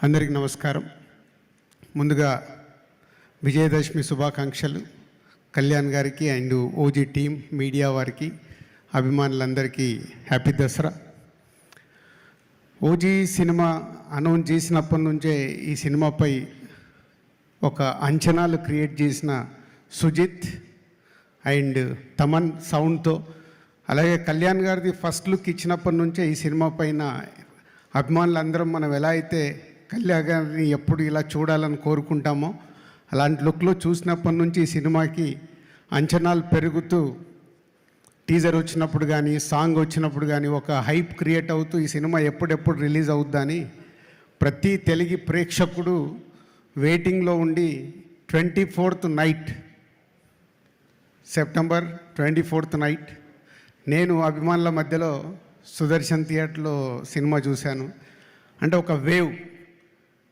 అందరికీ నమస్కారం. ముందుగా విజయదశమి శుభాకాంక్షలు. కళ్యాణ్ గారికి అండ్ ఓజీ టీం మీడియా వారికి అభిమానులందరికీ happy Dasara. OG cinema announce చేసినప్పటి నుంచే ఈ సినిమాపై ఒక అంచనాలు క్రియేట్ చేసిన సుజిత్ అండ్ తమన్ సౌండ్తో అలాగే కళ్యాణ్ గారిది ఫస్ట్ లుక్ ఇచ్చినప్పటి నుంచే ఈ సినిమా పైన అభిమానులందరం మనం ఎలా అయితే కళ్యాణ్ గారిని ఎప్పుడు ఇలా చూడాలని కోరుకుంటామో అలాంటి లుక్లో చూసినప్పటి నుంచి ఈ సినిమాకి అంచనాలు పెరుగుతూ టీజర్ వచ్చినప్పుడు కానీ సాంగ్ వచ్చినప్పుడు కానీ ఒక హైప్ క్రియేట్ అవుతూ ఈ సినిమా ఎప్పుడెప్పుడు రిలీజ్ అవుద్దని ప్రతి తెలుగు ప్రేక్షకుడు వెయిటింగ్లో ఉండి twenty fourth night September twenty fourth night నేను అభిమానుల మధ్యలో సుదర్శన్ థియేటర్లో సినిమా చూశాను. అంటే ఒక వేవ్.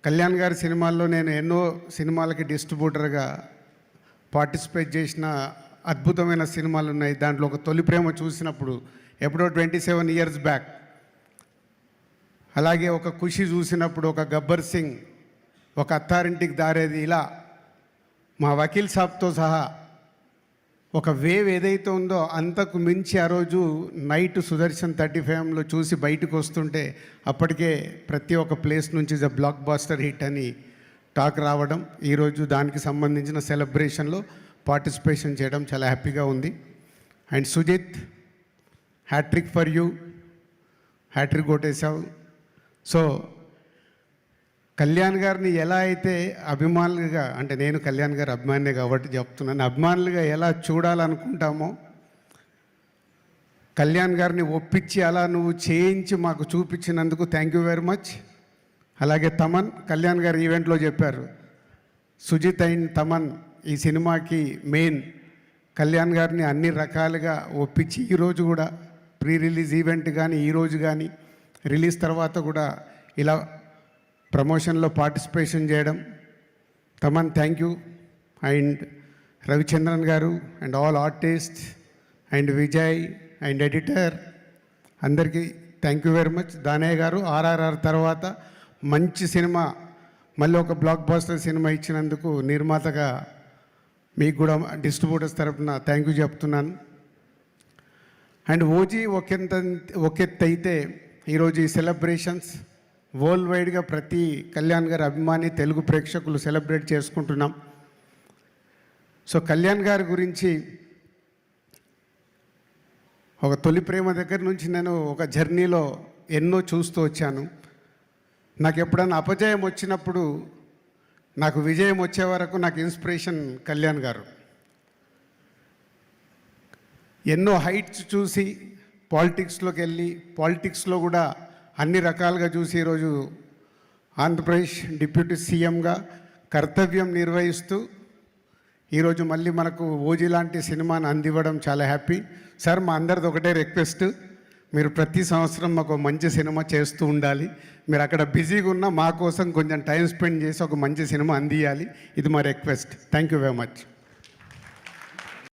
కళ్యాణ్ గారి సినిమాల్లో నేను ఎన్నో సినిమాలకి డిస్ట్రిబ్యూటర్గా పార్టిసిపేట్ చేసిన అద్భుతమైన సినిమాలు ఉన్నాయి. దాంట్లో ఒక తొలి ప్రేమ చూసినప్పుడు ఎప్పుడో ట్వంటీ సెవెన్ ఇయర్స్ బ్యాక్. అలాగే ఒక ఖుషి చూసినప్పుడు ఒక గబ్బర్ సింగ్ ఒక అత్తారింటికి దారేది ఇలా మా వకీల్ సాబ్తో సహా ఒక వేవ్ ఏదైతే ఉందో అంతకు మించి ఆ రోజు నైట్ సుదర్శన్ థర్టీ ఫైవ్లో చూసి బయటకు వస్తుంటే అప్పటికే ప్రతి ఒక్క ప్లేస్ నుంచి ద బ్లాక్ బాస్టర్ హిట్ అని టాక్ రావడం ఈరోజు దానికి సంబంధించిన సెలబ్రేషన్లో పార్టిసిపేషన్ చేయడం చాలా హ్యాపీగా ఉంది. And Sujeeth hattrick for you hattrick కొట్టేశావు. So Kalyan గారిని ఎలా అయితే అభిమానులుగా అంటే నేను కళ్యాణ్ గారి అభిమాని కాబట్టి చెప్తున్నాను అభిమానులుగా ఎలా చూడాలనుకుంటామో కళ్యాణ్ గారిని ఒప్పించి అలా నువ్వు చేయించి మాకు చూపించినందుకు థ్యాంక్ యూ వెరీ మచ్ అలాగే తమన్ కళ్యాణ్ గారు ఈవెంట్లో చెప్పారు సుజిత్ అండ్ తమన్ ఈ సినిమాకి మెయిన్ కళ్యాణ్ గారిని అన్ని రకాలుగా ఒప్పించి ఈరోజు కూడా ప్రీ రిలీజ్ ఈవెంట్ కానీ ఈరోజు కానీ రిలీజ్ తర్వాత కూడా ఇలా ప్రమోషన్లో పార్టిసిపేషన్ చేయడం. Thaman thank you and Ravichandran garu and all artist and Vijay and editor అందరికీ thank you very much Danayya garu RRR తర్వాత మంచి సినిమా మళ్ళీ ఒక బ్లాక్ బాస్టర్ సినిమా ఇచ్చినందుకు నిర్మాతగా మీకు కూడా డిస్ట్రిబ్యూటర్స్ తరపున థ్యాంక్ యూ చెప్తున్నాను. అండ్ ఓజీ ఒకెంత ఒకెత్త అయితే ఈరోజు ఈ సెలబ్రేషన్స్ వరల్డ్ వైడ్గా ప్రతి కళ్యాణ్ గారి అభిమాని తెలుగు ప్రేక్షకులు సెలబ్రేట్ చేసుకుంటున్నాం. సో కళ్యాణ్ గారి గురించి ఒక తొలి ప్రేమ దగ్గర నుంచి నేను ఒక జర్నీలో ఎన్నో చూస్తూ వచ్చాను. నాకు ఎప్పుడైనా అపజయం వచ్చినప్పుడు నాకు విజయం వచ్చే వరకు నాకు ఇన్స్పిరేషన్ కళ్యాణ్ గారు. ఎన్నో హైట్స్ చూసి పాలిటిక్స్లోకి వెళ్ళి పాలిటిక్స్లో కూడా అన్ని రకాలుగా చూసి ఈరోజు ఆంధ్రప్రదేశ్ డిప్యూటీ సీఎంగా కర్తవ్యం నిర్వహిస్తూ ఈరోజు మళ్ళీ మనకు ఓజీ లాంటి సినిమాను అందివ్వడం చాలా హ్యాపీ. సార్ మా అందరిది ఒకటే రిక్వెస్ట్. మీరు ప్రతి సంవత్సరం మాకు మంచి సినిమా చేస్తూ ఉండాలి. మీరు అక్కడ బిజీగా ఉన్న మా కోసం కొంచెం టైం స్పెండ్ చేసి ఒక మంచి సినిమా అందియాలి ఇది మా request. Thank you very much.